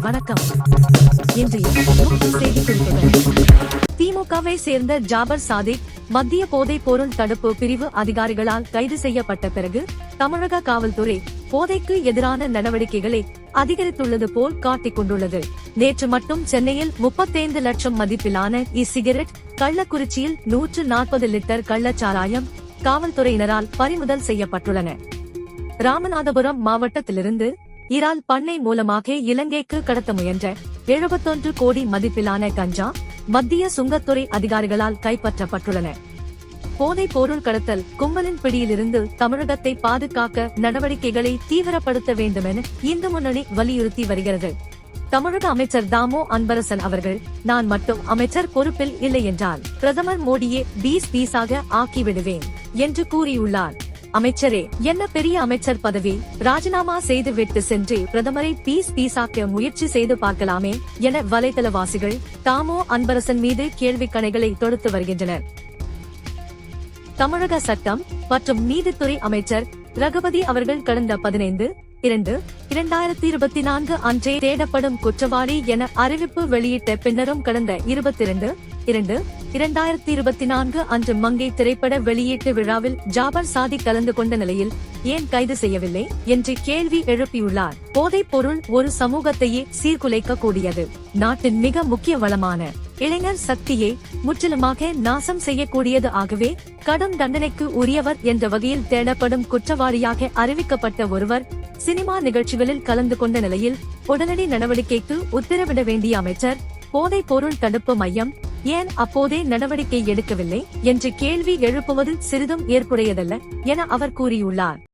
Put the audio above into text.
வணக்கம். இன்றைய முக்கிய செய்தி குறிப்புகள் திமுகவை சேர்ந்த ஜாபர் சாதிக் மத்திய போதைப் பொருள் தடுப்பு பிரிவு அதிகாரிகளால் கைது செய்யப்பட்ட பிறகு தமிழக காவல்துறை போதைக்கு எதிரான நடவடிக்கைகளை அதிகரித்துள்ளது போல் காட்டிக் கொண்டுள்ளது. நேற்று மட்டும் சென்னையில் முப்பத்தைந்து லட்சம் மதிப்பிலான இ சிகரெட் கள்ளக்குறிச்சியில் நூற்று நாற்பது லிட்டர் கள்ளச்சாராயம் காவல்துறையினரால் பறிமுதல் செய்யப்பட்டுள்ளன. ராமநாதபுரம் மாவட்டத்திலிருந்து இறால் பண்ணை மூலமாக இலங்கைக்கு கடத்த முயன்ற எழுபத்தொன்று கோடி மதிப்பிலான கஞ்சா மத்திய சுங்கத்துறை அதிகாரிகளால் கைப்பற்றப்பட்டுள்ளன. போதைப் பொருள் கடத்தல் கும்பலின் பிடியிலிருந்து தமிழகத்தை பாதுகாக்க நடவடிக்கைகளை தீவிரப்படுத்த வேண்டுமென இந்து முன்னணி வலியுறுத்தி வருகிறது. தமிழக அமைச்சர் தாமோ அன்பரசன் அவர்கள் நான் மட்டும் அமைச்சர் பொறுப்பில் இல்லை என்றால் பிரதமர் மோடியே பீஸ் பீஸாக ஆக்கிவிடுவேன் என்று கூறியுள்ளார். அமைச்சரே என்ன பெரிய அமைச்சர் பதவி? ராஜினாமா செய்து விட்டு சென்று பிரதமரை பீஸ் பீஸாக்க முயற்சி செய்து பார்க்கலாமே என வலைதளவாசிகள் தாமோ அன்பரசன் மீது கேள்வி கணைகளை தொடுத்து வருகின்றனர். தமிழக சட்டம் மற்றும் நீதித்துறை அமைச்சர் ரகுபதி அவர்கள் கடந்த பதினைந்து இரண்டு இரண்டாயிரத்தி இருபத்தி நான்கு அன்றே தேடப்படும் குற்றவாளி என அறிவிப்பு வெளியிட்ட பின்னரும் கடந்த இருபத்தி இரண்டு இரண்டு இரண்டாயிரத்தி இருபத்தி நான்கு அன்று மங்கை திரைப்பட வெளியீட்டு விழாவில் ஜாபர் சாதி கலந்து கொண்ட நிலையில் ஏன் கைது செய்யவில்லை என்று கேள்வி எழுப்பியுள்ளார். போதைப் பொருள் ஒரு சமூகத்தையே சீர்குலைக்க கூடியது நாட்டின் மிக முக்கிய வளமான இளைஞர் சக்தியை முற்றிலுமாக நாசம் செய்யக்கூடியது ஆகவே கடும் தண்டனைக்கு உரியவர் என்ற வகையில் தேடப்படும் குற்றவாளியாக அறிவிக்கப்பட்ட ஒருவர் சினிமா நிகழ்ச்சிகளில் கலந்து கொண்ட நிலையில் உடனடி நடவடிக்கைக்கு உத்தரவிட வேண்டிய அமைச்சர் போதைப் பொருள் தடுப்பு மையம் ஏன் அப்போதே நடவடிக்கை எடுக்கவில்லை? என்று கேள்வி எழுப்புவது சிறிதும் ஏற்புடையதல்ல என அவர் கூறியுள்ளார்.